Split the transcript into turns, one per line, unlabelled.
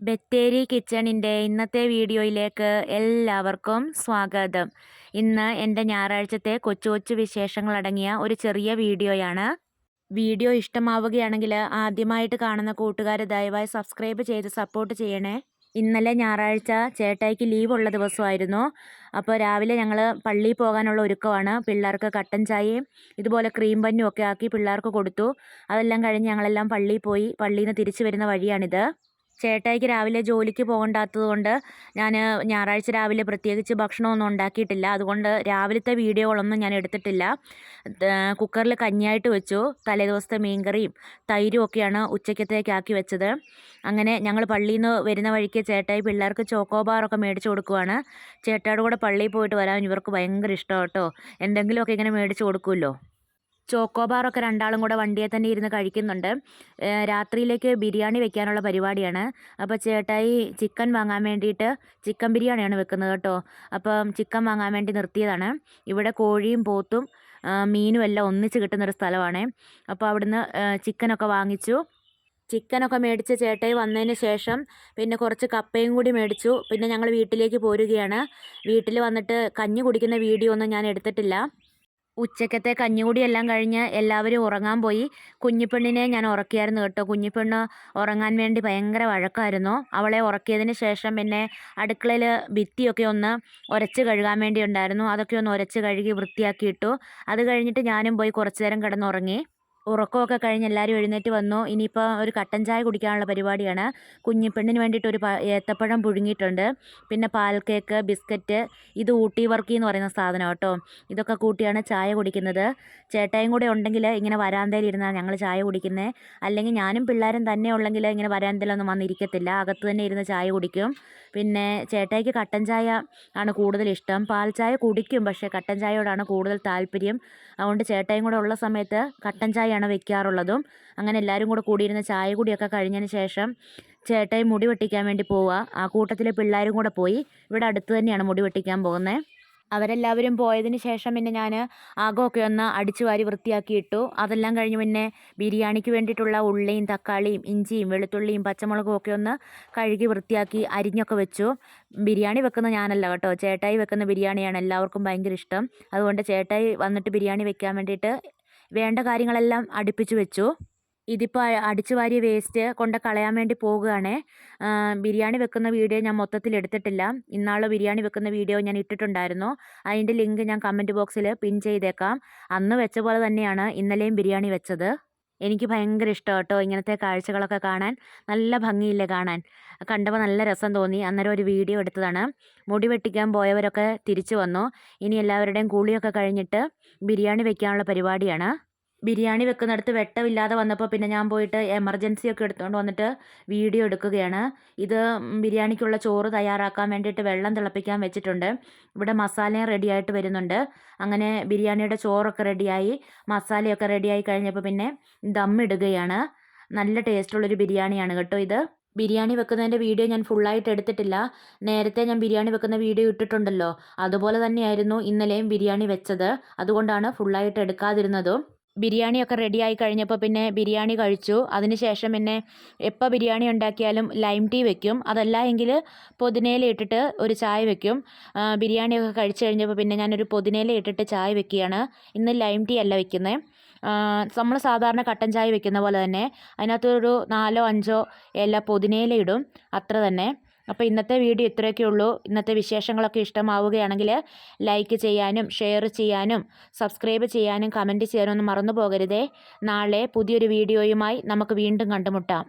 ബത്തേരി കിച്ചണിന്റെ ഇന്നത്തെ വീഡിയോയിലേക്ക് എല്ലാവർക്കും സ്വാഗതം. ഇന്ന് എന്റെ ഞായറാഴ്ചത്തെ കൊച്ചു കൊച്ചു വിശേഷങ്ങളടങ്ങിയ ഒരു ചെറിയ വീഡിയോയാണ്. വീഡിയോ ഇഷ്ടമാവുകയാണെങ്കിൽ ആദ്യമായിട്ട് കാണുന്ന കൂട്ടുകാർ ദയവായി സബ്സ്ക്രൈബ് ചെയ്ത് സപ്പോർട്ട് ചെയ്യണേ. ഇന്നലെ ഞായറാഴ്ച ചേട്ടായിക്ക് ലീവ് ഉള്ള ദിവസമായിരുന്നു. അപ്പോൾ രാവിലെ ഞങ്ങൾ പള്ളിയിൽ പോകാനുള്ള ഒരുക്കമാണ്. പിള്ളേർക്ക് കട്ടൻ ചായയും ഇതുപോലെ ക്രീം പന്നും ഒക്കെ ആക്കി പിള്ളേർക്ക് കൊടുത്തു. അതെല്ലാം കഴിഞ്ഞ് ഞങ്ങളെല്ലാം പള്ളിയിൽ പോയി. പള്ളിയിൽ നിന്ന് തിരിച്ചു വരുന്ന വഴിയാണിത്. ചേട്ടായിക്ക് രാവിലെ ജോലിക്ക് പോകണ്ടാത്തത് കൊണ്ട് ഞാൻ ഞായറാഴ്ച രാവിലെ പ്രത്യേകിച്ച് ഭക്ഷണമൊന്നും ഉണ്ടാക്കിയിട്ടില്ല. അതുകൊണ്ട് രാവിലത്തെ വീഡിയോകളൊന്നും ഞാൻ എടുത്തിട്ടില്ല. കുക്കറിൽ കഞ്ഞിയായിട്ട് വെച്ചു. തലേദിവസത്തെ മീൻകറിയും തൈരും ഒക്കെയാണ് ഉച്ചക്കത്തേക്കാക്കി വെച്ചത്. അങ്ങനെ ഞങ്ങൾ പള്ളിയിൽ നിന്ന് വരുന്ന വഴിക്ക് ചേട്ടായി പിള്ളേർക്ക് ചോക്കോബാറൊക്കെ മേടിച്ചു കൊടുക്കുവാണ്. ചേട്ടായുടെ കൂടെ പള്ളിയിൽ പോയിട്ട് വരാൻ ഇവർക്ക് ഭയങ്കര ഇഷ്ടമാണ് കേട്ടോ എന്തെങ്കിലുമൊക്കെ ഇങ്ങനെ മേടിച്ചു കൊടുക്കുമല്ലോ. ചോക്കോബാറൊക്കെ രണ്ടാളും കൂടെ വണ്ടിയെ തന്നെ ഇരുന്ന് കഴിക്കുന്നുണ്ട്. രാത്രിയിലേക്ക് ബിരിയാണി വെക്കാനുള്ള പരിപാടിയാണ്. അപ്പോൾ ചേട്ടായി ചിക്കൻ വാങ്ങാൻ വേണ്ടിയിട്ട് ചിക്കൻ ബിരിയാണിയാണ് വെക്കുന്നത് കേട്ടോ. അപ്പം ചിക്കൻ വാങ്ങാൻ വേണ്ടി നിർത്തിയതാണ്. ഇവിടെ കോഴിയും പോത്തും മീനും എല്ലാം ഒന്നിച്ച് കിട്ടുന്നൊരു സ്ഥലമാണ്. അപ്പോൾ അവിടുന്ന് ചിക്കനൊക്കെ വാങ്ങിച്ചു. ചിക്കനൊക്കെ മേടിച്ച് ചേട്ടായി വന്നതിന് ശേഷം പിന്നെ കുറച്ച് കപ്പയും കൂടി മേടിച്ചു. പിന്നെ ഞങ്ങൾ വീട്ടിലേക്ക് പോരുകയാണ്. വീട്ടിൽ വന്നിട്ട് കഞ്ഞി കുടിക്കുന്ന വീഡിയോ ഒന്നും ഞാൻ എടുത്തിട്ടില്ല. ഉച്ചക്കത്തെ കഞ്ഞികുടിയെല്ലാം കഴിഞ്ഞ് എല്ലാവരും ഉറങ്ങാൻ പോയി. കുഞ്ഞിപ്പെണ്ണിനെ ഞാൻ ഉറക്കിയായിരുന്നു കേട്ടോ. കുഞ്ഞിപ്പെണ്ണ് ഉറങ്ങാൻ വേണ്ടി ഭയങ്കര വഴക്കായിരുന്നു. അവളെ ഉറക്കിയതിന് ശേഷം പിന്നെ അടുക്കളയിൽ ഭിത്തിയൊക്കെ ഒന്ന് ഉരച്ച് കഴുകാൻ വേണ്ടി ഉണ്ടായിരുന്നു അതൊക്കെ ഒന്ന് ഉരച്ച് കഴുകി വൃത്തിയാക്കിയിട്ടു അത് കഴിഞ്ഞിട്ട് ഞാനും പോയി കുറച്ചു നേരം കിടന്നുറങ്ങി. ഉറക്കമൊക്കെ കഴിഞ്ഞ് എല്ലാവരും എഴുന്നേറ്റ് വന്നു. ഇനിയിപ്പോൾ ഒരു കട്ടൻ ചായ കുടിക്കാനുള്ള പരിപാടിയാണ്. കുഞ്ഞു പെണ്ണിന് വേണ്ടിയിട്ട് ഒരു ഏത്തപ്പഴം പുഴുങ്ങിയിട്ടുണ്ട്. പിന്നെ പാൽ കേക്ക് ബിസ്ക്കറ്റ് ഇത് ഊട്ടി വർക്കി എന്ന് പറയുന്ന സാധനം കേട്ടോ. ഇതൊക്കെ കൂട്ടിയാണ് ചായ കുടിക്കുന്നത്. ചേട്ടായും കൂടെ ഉണ്ടെങ്കിൽ ഇങ്ങനെ വരാന്തയിൽ ഇരുന്നാണ് ഞങ്ങൾ ചായ കുടിക്കുന്നത് അല്ലെങ്കിൽ ഞാനും പിള്ളേരും തന്നെ ഉള്ളെങ്കിൽ ഇങ്ങനെ വരാന്തയിലൊന്നും വന്നിരിക്കത്തില്ല. അകത്ത് തന്നെ ഇരുന്ന് ചായ കുടിക്കും. പിന്നെ ചേട്ടായിക്ക് കട്ടൻ ചായ ആണ് കൂടുതൽ ഇഷ്ടം. പാൽ ചായ കുടിക്കും പക്ഷേ കട്ടൻ ചായയോടാണ് കൂടുതൽ താല്പര്യം. അതുകൊണ്ട് ചേട്ടായും കൂടെ ഉള്ള സമയത്ത് കട്ടൻ ചായയാണ് വെക്കാറുള്ളതും. അങ്ങനെ എല്ലാവരും കൂടെ കൂടിയിരുന്ന ചായ കൂടിയൊക്കെ കഴിഞ്ഞതിന് ശേഷം ചേട്ടായി മുടി വെട്ടിക്കാൻ വേണ്ടി പോവുക ആ കൂട്ടത്തിലെ പിള്ളേരും കൂടെ പോയി ഇവിടെ അടുത്ത് തന്നെയാണ് മുടി വെട്ടിക്കാൻ പോകുന്നത് അവരെല്ലാവരും പോയതിന് ശേഷം പിന്നെ ഞാൻ ആകമൊക്കെ ഒന്ന് അടിച്ചു വാരി വൃത്തിയാക്കിയിട്ടു അതെല്ലാം കഴിഞ്ഞ് പിന്നെ ബിരിയാണിക്ക് വേണ്ടിയിട്ടുള്ള ഉള്ളിയും തക്കാളിയും ഇഞ്ചിയും വെളുത്തുള്ളിയും പച്ചമുളകും ഒക്കെ ഒന്ന് കഴുകി വൃത്തിയാക്കി അരിഞ്ഞൊക്കെ വെച്ചു. ബിരിയാണി വെക്കുന്ന ഞാനല്ല കേട്ടോ. ചേട്ടായി വെക്കുന്ന ബിരിയാണിയാണ് എല്ലാവർക്കും ഭയങ്കര ഇഷ്ടം. അതുകൊണ്ട് ചേട്ടായി വന്നിട്ട് ബിരിയാണി വെക്കാൻ വേണ്ടിയിട്ട് വേണ്ട കാര്യങ്ങളെല്ലാം അടുപ്പിച്ച് വെച്ചു. ഇതിപ്പോൾ അടിച്ചു വാരിയ വേസ്റ്റ് കൊണ്ട് കളയാൻ വേണ്ടി പോവുകയാണ്. ബിരിയാണി വെക്കുന്ന വീഡിയോ ഞാൻ മൊത്തത്തിൽ എടുത്തിട്ടില്ല. ഇന്നാളെ ബിരിയാണി വെക്കുന്ന വീഡിയോ ഞാൻ ഇട്ടിട്ടുണ്ടായിരുന്നു. അതിന്റെ ലിങ്ക് ഞാൻ കമന്റ് ബോക്സിൽ പിൻ ചെയ്തേക്കാം. അന്ന് വെച്ച പോലെ തന്നെയാണ് ഇന്നലെയും ബിരിയാണി വെച്ചത്. എനിക്ക് ഭയങ്കര ഇഷ്ടം കേട്ടോ ഇങ്ങനത്തെ കാഴ്ചകളൊക്കെ കാണാൻ. നല്ല ഭംഗിയില്ലേ കാണാൻ. കണ്ടപ്പോൾ നല്ല രസം തോന്നി. അന്നേരം ഒരു വീഡിയോ എടുത്തതാണ്. മുടി വെട്ടിക്കാൻ പോയവരൊക്കെ തിരിച്ചു വന്നു. ഇനി എല്ലാവരുടെയും കൂളിയൊക്കെ കഴിഞ്ഞിട്ട് ബിരിയാണി വെക്കാനുള്ള പരിപാടിയാണ്. ബിരിയാണി വെക്കുന്നിടത്ത് വെട്ടമില്ലാതെ വന്നപ്പോൾ പിന്നെ ഞാൻ പോയിട്ട് എമർജൻസി ഒക്കെ എടുത്തുകൊണ്ട് വന്നിട്ട് വീഡിയോ എടുക്കുകയാണ്. ഇത് ബിരിയാണിക്കുള്ള ചോറ് തയ്യാറാക്കാൻ വേണ്ടിയിട്ട് വെള്ളം തിളപ്പിക്കാൻ വെച്ചിട്ടുണ്ട്. ഇവിടെ മസാലയും റെഡിയായിട്ട് വരുന്നുണ്ട്. അങ്ങനെ ബിരിയാണിയുടെ ചോറൊക്കെ റെഡിയായി മസാലയൊക്കെ റെഡിയായി കഴിഞ്ഞപ്പോൾ പിന്നെ ദം ഇടുകയാണ്. നല്ല ടേസ്റ്റുള്ളൊരു ബിരിയാണിയാണ് കേട്ടോ ഇത്. ബിരിയാണി വെക്കുന്നതിന്റെ വീഡിയോ ഞാൻ ഫുള്ളായിട്ട് എടുത്തിട്ടില്ല. നേരത്തെ ഞാൻ ബിരിയാണി വെക്കുന്ന വീഡിയോ ഇട്ടിട്ടുണ്ടല്ലോ. അതുപോലെ തന്നെയായിരുന്നു ഇന്നലെയും ബിരിയാണി വെച്ചത്. അതുകൊണ്ടാണ് ഫുള്ളായിട്ട് എടുക്കാതിരുന്നതും. ബിരിയാണിയൊക്കെ റെഡിയായി കഴിഞ്ഞപ്പോൾ പിന്നെ ബിരിയാണി കഴിച്ചു. അതിനുശേഷം പിന്നെ എപ്പോൾ ബിരിയാണി ഉണ്ടാക്കിയാലും ലൈം ടീ വെക്കും. അതല്ല എങ്കിൽ പുതിനയില ഇട്ടിട്ട് ഒരു ചായ വെക്കും. ബിരിയാണിയൊക്കെ കഴിച്ചു കഴിഞ്ഞപ്പോൾ പിന്നെ ഞാനൊരു പുതിനയില ഇട്ടിട്ട് ചായ വെക്കുകയാണ്. ഇന്ന് ലൈം ടീ അല്ല വെക്കുന്നത് നമ്മൾ സാധാരണ കട്ടൻ ചായ വെക്കുന്ന പോലെ തന്നെ. അതിനകത്തൊരു നാലോ അഞ്ചോ ഇല പുതിനയില ഇടും. അത്ര തന്നെ. അപ്പോൾ ഇന്നത്തെ വീഡിയോ ഇത്രയൊക്കെ ഉള്ളൂ. ഇന്നത്തെ വിശേഷങ്ങളൊക്കെ ഇഷ്ടമാവുകയാണെങ്കിൽ ലൈക്ക് ചെയ്യാനും ഷെയർ ചെയ്യാനും സബ്സ്ക്രൈബ് ചെയ്യാനും കമന്റ് ചെയ്യാനും ഒന്നും മറന്നു പോകരുതേ നാളെ പുതിയൊരു വീഡിയോയുമായി നമുക്ക് വീണ്ടും കണ്ടുമുട്ടാം.